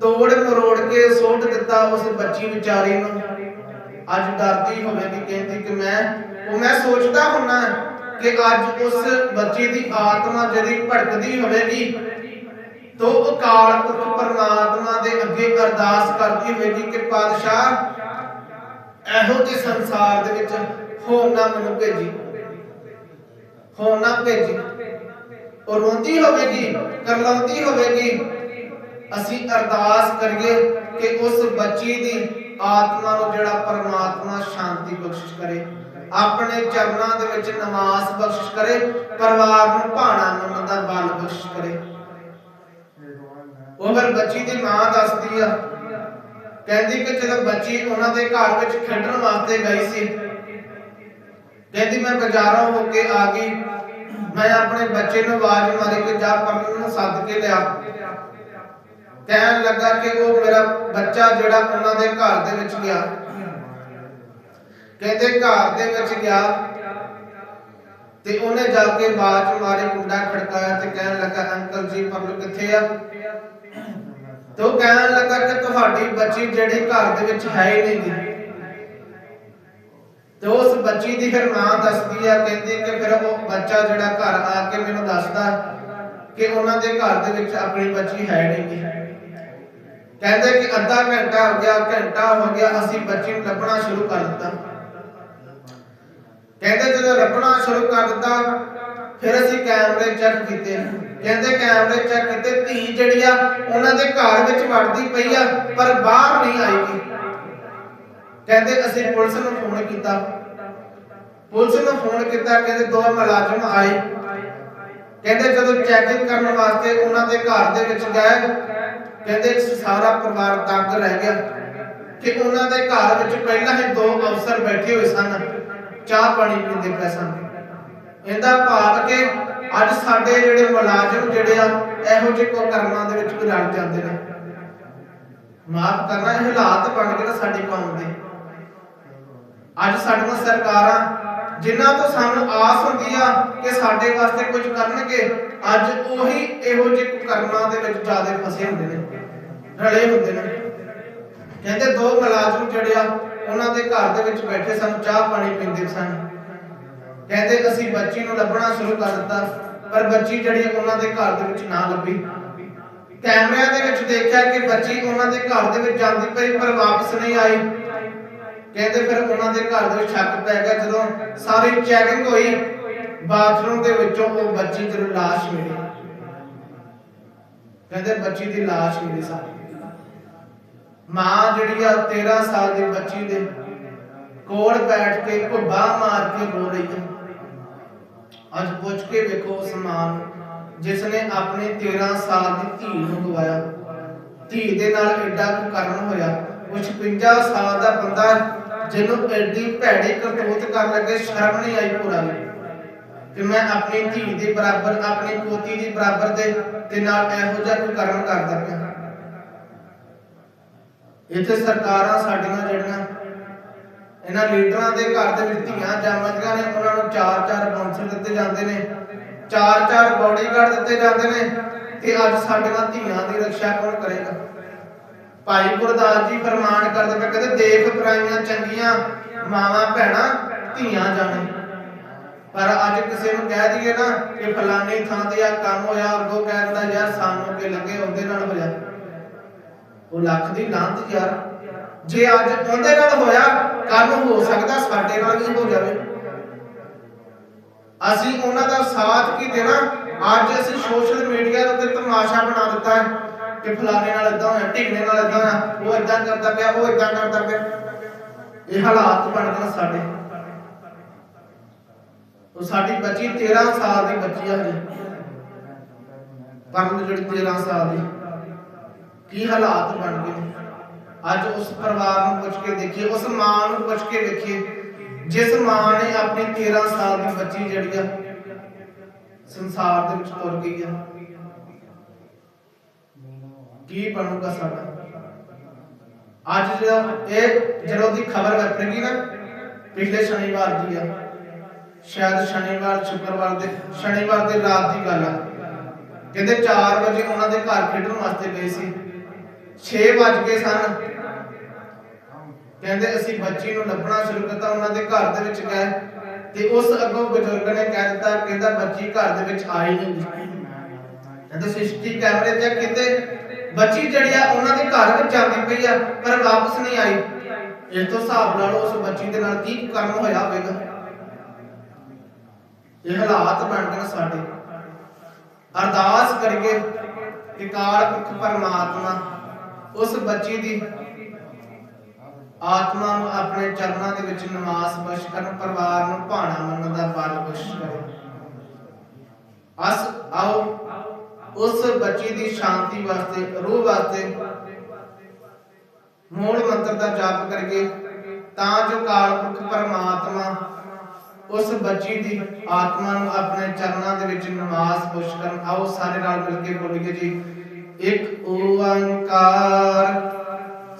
ਤੋੜ ਮਰੋੜ ਕੇ ਸੋਟ ਦਿੱਤਾ ਉਸ ਬੱਚੀ ਵਿਚਾਰੀ ਨੂੰ। ਅੱਜ ਡਰਦੀ ਹੋਵੇਗੀ, ਕਹਿੰਦੀ ਕਿ ਮੈਂ, ਉਹ ਮੈਂ ਸੋਚਦਾ ਹੁੰਨਾ ਕਿ ਅੱਜ ਉਸ ਬੱਚੀ ਦੀ ਆਤਮਾ ਜਿਹੜੀ ਭਟਕਦੀ ਹੋਵੇਗੀ, ਤੋ ਅਕਾਲ ਪੁਰਖ ਪਰਮਾਤਮਾ ਦੇ ਅੱਗੇ ਅਰਦਾਸ ਕਰਦੀ ਹੋਵੇਗੀ ਕਿ ਪਾਤਸ਼ਾਹ ਇਹੋ ਜਿਹੇ ਸੰਸਾਰ ਦੇ ਵਿੱਚ ਹੋਰ ਨਾ ਮੈਨੂੰ ਭੇਜੀ। ਹੋਰ ਨਾ ਭੇਜੀ। ਉਹ ਰੋਂਦੀ ਹੋਵੇਗੀ, ਕਰਲਾਉਂਦੀ ਹੋਵੇਗੀ। ਅਸੀਂ ਅਰਦਾਸ ਕਰੀਏ ਕਿ ਉਸ ਬੱਚੀ ਦੀ ਆਤਮਾ ਨੂੰ ਜਿਹੜਾ ਪਰਮਾਤਮਾ ਸ਼ਾਂਤੀ ਬਖਸ਼ਿਸ਼ ਕਰੇ, ਆਪਣੇ ਚਰਨਾਂ ਦੇ ਵਿੱਚ ਨਮਾਜ਼ ਬਖਸ਼ਿਸ਼ ਕਰੇ, ਪਰਿਵਾਰ ਨੂੰ ਭਾਣਾ ਮੰਨਣ ਦਾ ਬਲ ਬਖਸ਼ਿਸ਼ ਕਰੇ। ਉਹ ਫਿਰ ਬੱਚੀ ਦੀ ਮਾਂ ਦੱਸਦੀ ਆ ਕਹਿੰਦੀ ਕਿ ਜਦੋਂ ਬੱਚੀ ਉਹਨਾਂ ਦੇ ਘਰ ਵਿੱਚ ਖੇਡਣ ਵਾਸਤੇ ਗਈ ਸੀ, ਕਹਿੰਦੀ ਮੈਂ ਬਾਜ਼ਾਰੋਂ ਹੋ ਕੇ ਆ ਗਈ। ਮੈਂ ਆਪਣੇ ਬੱਚੇ ਨੂੰ ਆਵਾਜ਼ ਮਾਰੀ ਕਿ ਜਾ ਪਰਮ ਨੂੰ ਸੱਦ ਕੇ ਲਿਆ। ਕਹਿਣ ਲੱਗਾ ਕਿ ਉਹ ਮੇਰਾ ਬੱਚਾ ਜਿਹੜਾ ਉਹਨਾਂ ਦੇ ਘਰ ਦੇ ਵਿੱਚ ਗਿਆ। ਕਹਿੰਦੇ ਘਰ ਦੇ ਵਿੱਚ ਗਿਆ ਤੇ ਉਹਨੇ ਜਾ ਕੇ ਆਵਾਜ਼ ਮਾਰੇ, ਮੁੰਡਾ ਖੜਕਾਇਆ ਤੇ ਕਹਿਣ ਲੱਗਾ, ਅੰਕਲ ਜੀ ਪਰਮ ਕਿੱਥੇ ਆ? ਤੇ ਉਹ ਕਹਿਣ ਲੱਗਾ ਕਿ ਤੁਹਾਡੀ ਬੱਚੀ ਜਿਹੜੀ ਘਰ ਦੇ ਵਿੱਚ ਹੈ ਹੀ ਨਹੀਂ ਤੇ ਉਸ ਬੱਚੀ ਦੀ ਫਿਰ ਮਾਂ ਦੱਸਦੀ ਆ, ਕਹਿੰਦੀ ਕਿ ਫਿਰ ਉਹ ਬੱਚਾ ਜਿਹੜਾ ਘਰ ਆ ਕੇ ਮੈਨੂੰ ਦੱਸਦਾ ਕਿ ਉਹਨਾਂ ਦੇ ਘਰ ਦੇ ਵਿੱਚ ਆਪਣੀ ਬੱਚੀ ਹੈ ਨਹੀਂ ਕਹਿੰਦੇ ਕਿ ਅੱਧਾ ਘੰਟਾ ਹੋ ਗਿਆ, ਘੰਟਾ ਹੋ ਗਿਆ, ਅਸੀਂ ਬੱਚੀ ਨੂੰ ਲੱਭਣਾ ਸ਼ੁਰੂ ਕਰ ਦਿੱਤਾ। ਕਹਿੰਦੇ ਜਦੋਂ ਲੱਭਣਾ ਸ਼ੁਰੂ ਕਰ ਦਿੱਤਾ, ਫਿਰ ਅਸੀਂ ਕੈਮਰੇ ਚੈੱਕ ਕੀਤੇ। ਕਹਿੰਦੇ ਕੈਮਰੇ ਚੈੱਕ ਕੀਤੇ, ਧੀ ਜਿਹੜੀ ਆ, ਉਹਨਾਂ ਦੇ ਘਰ ਵਿੱਚ ਵੜਦੀ ਪਈ ਆ, ਪਰ ਬਾਹਰ ਨਹੀਂ ਆਏਗੀ ਕਹਿੰਦੇ ਅਸੀਂ ਪੁਲਿਸ ਨੂੰ ਫੋਨ ਕੀਤਾ। ਪੁਲਿਸ ਨੂੰ ਫੋਨ ਕੀਤਾ, ਕਹਿੰਦੇ ਦੋ ਮੁਲਾਜ਼ਮ ਆਏ। ਕਹਿੰਦੇ ਜਦੋਂ ਚੈਕਿੰਗ ਕਰਨ ਵਾਸਤੇ ਉਹਨਾਂ ਦੇ ਘਰ ਦੇ ਵਿੱਚ ਗਏ, ਕਹਿੰਦੇ ਸਾਰਾ ਪਰਿਵਾਰ ਤੰਗ ਰਹਿ ਗਿਆ। ਕਿ ਉਹਨਾਂ ਦੇ ਘਰ ਵਿੱਚ ਪਹਿਲਾਂ ਹੀ ਦੋ ਅਫਸਰ ਬੈਠੇ ਹੋਏ ਸਨ, ਚਾਹ ਪਾਣੀ ਪੀਂਦੇ ਪਏ ਸਨ। ਇਹਦਾ ਭਾਵ ਕਿ ਅੱਜ ਸਾਡੇ ਜਿਹੜੇ ਮੁਲਾਜ਼ਮ, ਜਿਹੜੇ ਆ, ਇਹੋ ਜਿਹੇ ਕੋ ਕਰਮਾਂ ਦੇ ਵਿੱਚ ਰਲ ਜਾਂਦੇ ਨੇ। ਮਾਫ ਕਰਨਾ, ਇਹ ਹਾਲਾਤ ਬਣ ਗਏ ਨਾ ਸਾਡੀ ਕੌਮ ਦੇ। ਅੱਜ ਸਾਡੀਆਂ ਸਰਕਾਰਾਂ, ਜਿਨ੍ਹਾਂ ਤੋਂ ਸਾਨੂੰ ਆਸ ਹੁੰਦੀ ਆ ਕਿ ਸਾਡੇ ਵਾਸਤੇ ਕੁਝ ਕਰਨਗੇ, ਅੱਜ ਉਹੀ ਇਹੋ ਜਿਹੇ ਕਰਮਾਂ ਦੇ ਵਿੱਚ ਜ਼ਿਆਦਾ ਫਸੇ ਹੁੰਦੇ ਨੇ, ਰਲੇ ਹੁੰਦੇ ਨੇ। ਕਹਿੰਦੇ ਦੋ ਮੁਲਾਜ਼ਮ ਜਿਹੜੇ ਆ, ਉਹਨਾਂ ਦੇ ਘਰ ਦੇ ਵਿੱਚ ਬੈਠੇ ਸਨ, ਚਾਹ ਪਾਣੀ ਪੀਂਦੇ ਸਨ। ਕਹਿੰਦੇ ਅਸੀਂ ਬੱਚੀ ਨੂੰ ਲੱਭਣਾ ਸ਼ੁਰੂ ਕਰ ਦਿੱਤਾ, ਪਰ ਬੱਚੀ ਜਿਹੜੀ ਉਹਨਾਂ ਦੇ ਘਰ ਦੇ ਵਿੱਚ ਨਾ ਲੱਭੀ। ਕੈਮਰਿਆਂ ਦੇ ਵਿੱਚ ਦੇਖਿਆ ਕਿ ਬੱਚੀ ਉਹਨਾਂ ਦੇ ਘਰ ਦੇ ਵਿੱਚ ਜਾਂਦੀ ਪਈ, ਪਰ ਵਾਪਸ ਨਹੀਂ ਆਈ। ਕਹਿੰਦੇ ਫਿਰ ਉਹਨਾਂ ਦੇ ਘਰ ਦੇ ਵਿੱਚ ਸ਼ੱਕ ਪੈ ਗਿਆ। ਜਦੋਂ ਸਾਰੀ ਚੈਕਿੰਗ ਹੋਈ, ਬਾਥਰੂਮ ਦੇ ਵਿੱਚੋਂ ਉਹ ਬੱਚੀ ਦੀ ਲਾਸ਼ ਮਿਲੀ। ਕਹਿੰਦੇ ਬੱਚੀ ਦੀ ਲਾਸ਼ ਮਿਲੀ ਸਾਡੀ ਮਾਂ ਜਿਹੜੀ ਆ 13 ਸਾਲ ਦੀ ਬੱਚੀ ਦੇ ਕੋਲ ਬੈਠ ਕੇ ਘੁੱਬਾ ਮਾਰ ਕੇ ਰੋ ਰਹੀ ਹੈ। ਅੱਜ ਪੁੱਛ ਕੇ ਵੇਖੋ ਉਸ ਜਿਸ ਨੇ ਆਪਣੀ 13 ਸਾਲ ਦੀ ਧੀ ਨੂੰ ਗਵਾਇਆ। ਧੀ ਦੇ ਨਾਲ ਐਡਾ ਕੁ ਹੋਇਆ ਕੁਛ 50 ਸਾਲ ਦਾ ਬੰਦਾ ਜਿਹਨੂੰ ਐਡੀ ਭੈੜੀ ਕਰਤੂਤ ਕਰਨ ਲੱਗੇ ਸ਼ਰਮ ਨਹੀਂ ਆਈ ਪੂਰਾ ਵੀ ਕਿ ਮੈਂ ਆਪਣੀ ਧੀ ਦੇ ਬਰਾਬਰ, ਆਪਣੀ ਪੋਤੀ ਦੇ ਬਰਾਬਰ ਦੇ ਤੇ ਨਾਲ ਇਹੋ ਜਿਹਾ ਕੋਈ ਕਰਮ ਕਰਦਾ ਪਿਆ। ਇੱਥੇ ਸਰਕਾਰਾਂ ਸਾਡੀਆਂ ਜਿਹੜੀਆਂ ਇਹਨਾਂ ਲੀਡਰਾਂ ਦੇ ਘਰ ਦੇ ਵਿੱਚ ਧੀਆਂ ਜੰਮਦੀਆਂ ਨੇ, ਉਹਨਾਂ ਨੂੰ ਚਾਰ ਚਾਰ ਬਾਉਂਸਰ ਦਿੱਤੇ ਜਾਂਦੇ ਨੇ, ਚਾਰ ਚਾਰ ਬਾਡੀਗਾਰਡ ਦਿੱਤੇ ਜਾਂਦੇ ਨੇ ਤੇ ਅੱਜ ਸਾਡੀਆਂ ਧੀਆਂ ਦੀ ਰੱਖਿਆ ਕੌਣ ਕਰੇਗਾ? ਭਾਈ ਗੁਰਦਾਸ ਜੀ ਫਰਮਾਨ ਕਰਦੇ ਪਏ, ਕਹਿੰਦੇ ਦੇਖ ਪਰਾਈਆਂ ਚੰਗੀਆਂ, ਮਾਵਾਂ ਭੈਣਾਂ, ਧੀਆਂ ਜਾਣੇ। ਪਰ ਅੱਜ ਕਿਸੇ ਨੂੰ ਕਹਿ ਦਈਏ ਨਾ ਕਿ ਫਲਾਣੀ ਥਾਂ ਤੇ ਆ ਕੰਮ ਹੋਇਆ, ਅੱਗੋਂ ਕਹਿ ਦਿੰਦਾ, ਯਾਰ ਸਾਨੂੰ ਕਿ ਲੱਗੇ, ਉਹਦੇ ਨਾਲ ਹੋਇਆ ਉਹ ਲੱਖ ਦੀ ਲਾਂਤ ਯਾਰ। ਜੇ ਅੱਜ ਉਹਦੇ ਨਾਲ ਹੋਇਆ ਕੱਲ ਨੂੰ ਹੋ ਸਕਦਾ ਸਾਡੇ ਨਾਲ ਵੀ ਹੋ ਜਾਵੇ। ਅਸੀਂ ਉਹਨਾਂ ਦਾ ਸਾਥ ਕੀ ਦੇਣਾ? ਅੱਜ ਅਸੀਂ ਸੋਸ਼ਲ ਮੀਡੀਆ ਦੇ ਉੱਤੇ ਤਮਾਸ਼ਾ ਬਣਾ ਦਿੱਤਾ ਹੈ ਕਿ ਫਲਾਣੇ ਨਾਲ ਇਦਾਂ ਹੋਇਆ, ਢਿੰਗਣੇ ਨਾਲ ਇਦਾਂ ਹੋਇਆ, ਉਹ ਇਦਾਂ ਕਰਦਾ ਪਿਆ, ਉਹ ਇਦਾਂ ਕਰਦਾ ਪਿਆ। ਇਹ ਹਾਲਾਤ ਬਣ ਗਏ ਸਾਡੇ। ਉਹ ਸਾਡੀ ਬੱਚੀ 13 ਸਾਲ ਦੀ ਬੱਚੀ ਆ ਹਜੇ। ਪਰਮ ਜਿਹੜੀ 13 ਸਾਲ ਦੀ। ਕੀ ਹਾਲਾਤ ਬਣ ਗਏ? ਅੱਜ ਉਸ ਪਰਿਵਾਰ ਨੂੰ ਪੁੱਛ ਕੇ ਦੇਖੀਏ, ਉਸ ਮਾਂ ਨੂੰ ਪੁੱਛ ਕੇ ਦੇਖੀਏ, ਜਿਸ ਮਾਂ ਨੇ ਆਪਣੀ 13 ਸਾਲ ਦੀ ਬੱਚੀ ਜਿਹੜੀ ਆ, ਸੰਸਾਰ ਦੇ ਵਿੱਚ ਤੁਰ ਗਈ ਆ। ਕੀ ਬਣੂਗਾ ਸਾਡਾ? ਅੱਜ ਜਿਹੜਾ ਇਹ ਜਦੋਂ ਦੀ ਖਬਰ ਵਾਪਰੇਗੀ ਨਾ, ਪਿਛਲੇ ਸ਼ਨੀਵਾਰ ਦੀ ਆ। ਸ਼ਾਇਦ ਸ਼ਨੀਵਾਰ, ਸ਼ੁੱਕਰਵਾਰ ਦੇ, ਸ਼ਨੀਵਾਰ ਦੇ ਰਾਤ ਦੀ ਗੱਲ ਆ। ਕਹਿੰਦੇ 4 ਵਜੇ ਉਹਨਾਂ ਦੇ ਘਰ ਖੇਡਣ ਵਾਸਤੇ ਗਏ ਸੀ। 6 ਵਜ ਗਏ ਸਨ। ਕਹਿੰਦੇ ਅਸੀਂ ਬੱਚੀ ਨੂੰ ਲੱਭਣਾ ਸ਼ੁਰੂ ਕੀਤਾ, ਉਹਨਾਂ ਦੇ ਘਰ ਦੇ ਵਿੱਚ ਗਏ ਤੇ ਉਸ ਅੱਗੋਂ ਬਜ਼ੁਰਗ ਨੇ ਕਹਿ ਦਿੱਤਾ, ਕਹਿੰਦਾ ਬੱਚੀ ਘਰ ਦੇ ਵਿੱਚ ਆਈ ਨਹੀਂ ਕਹਿੰਦੇ ਸਿਸ਼ਟੀ ਕੈਮਰੇ ਚੈੱਕ ਕੀਤੇ ਬੱਚੀ ਜਿਹੜੀ ਆ, ਉਹਨਾਂ ਦੇ ਘਰ ਵਿੱਚ ਜਾਂਦੀ ਪਈ ਆ, ਪਰ ਵਾਪਸ ਨਹੀਂ ਆਈ। ਇਸ ਤੋਂ ਹਿਸਾਬ ਨਾਲ ਉਸ ਬੱਚੀ ਦੇ ਨਾਲ ਕੀ ਕਰਮ ਹੋਇਆ ਹੋਵੇਗਾ। ਇਹ ਹਾਲਾਤ ਬਣ ਗਏ ਸਾਡੇ। ਅਰਦਾਸ ਕਰਕੇ ਕਿ ਕਾਲ ਪੁਰਖ ਪਰਮਾਤਮਾ ਉਸ ਬੱਚੀ ਦੀ ਆਤਮਾ ਨੂੰ ਆਪਣੇ ਚਰਨਾਂ ਦੇ ਵਿੱਚ ਨਿਵਾਸ ਬਖਸ਼ ਕਰਨ, ਪਰਿਵਾਰ ਨੂੰ ਭਾਣਾ ਮੰਨਣ ਦਾ ਬਲ ਬਖਸ਼ ਕਰੇ ਅਸ ਆਓ, ਉਸ ਬੱਚੀ ਦੀ ਸ਼ਾਂਤੀ ਵਾਸਤੇ, ਰੂਹ ਵਾਸਤੇ ਮੂਲ ਮੰਤਰ ਦਾ ਜਾਪ ਕਰਕੇ ਤਾਂ ਜੋ ਕਾਲ ਪਰਮਾਤਮਾ ਉਸ ਬੱਚੀ ਦੀ ਆਤਮਾ ਨੂੰ ਆਪਣੇ ਚਰਨਾਂ ਦੇ ਵਿੱਚ ਨਿਵਾਸ ਬਖਸ਼ ਕਰਨ। ਆਓ ਸਾਰੇ ਨਾਲ ਮਿਲ ਕੇ ਬੋਲੀਏ ਜੀ, ਇੱਕ ਓੰਕਾਰ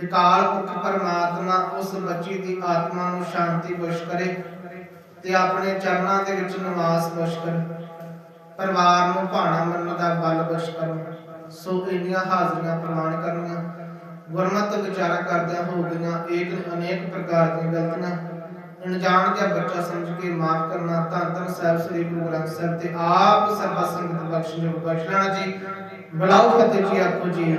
ਕਿ ਕਾਲ ਪੁਰਖ ਪਰਮਾਤਮਾ ਉਸ ਬੱਚੀ ਦੀ ਆਤਮਾ ਨੂੰ ਸ਼ਾਂਤੀ ਬਖਸ਼ ਕਰੇ ਤੇ ਆਪਣੇ ਚਰਨਾਂ ਦੇ ਵਿੱਚ ਨਿਵਾਸ ਬਖਸ਼ ਕਰੇ। ਪਰਿਵਾਰ ਨੂੰ ਭਾਣਾ ਮੰਨਣ ਦਾ ਬਲ ਬਖਸ਼ ਕਰੇ। ਸੋ ਇੰਨੀਆਂ ਹਾਜ਼ਰੀਆਂ ਪ੍ਰਮਾਣ ਕਰਨੀਆਂ। ਗੁਰਮਤਿ ਵਿਚਾਰਾ ਕਰਦਿਆਂ ਹੋ ਗਈਆਂ ਏਕ ਅਨੇਕ ਪ੍ਰਕਾਰ ਦੀਆਂ ਗਲਤੀਆਂ। ਅਣਜਾਣ ਕੇ ਬੱਚਾ ਸਮਝ ਕੇ ਮਾਫ ਕਰਨਾ ਧੰਨ ਧੰਨ ਸਾਹਿਬ ਸ੍ਰੀ ਗੁਰੂ ਗ੍ਰੰਥ ਸਾਹਿਬ ਤੇ ਆਪ ਸਰਬਾ ਬਖਸ਼ ਜੋ ਬਖਸ਼ ਲੈਣਾ ਜੀ। ਬਲਾਉ ਫਤਿਹ ਜੀ ਆਪੋ ਜੀ।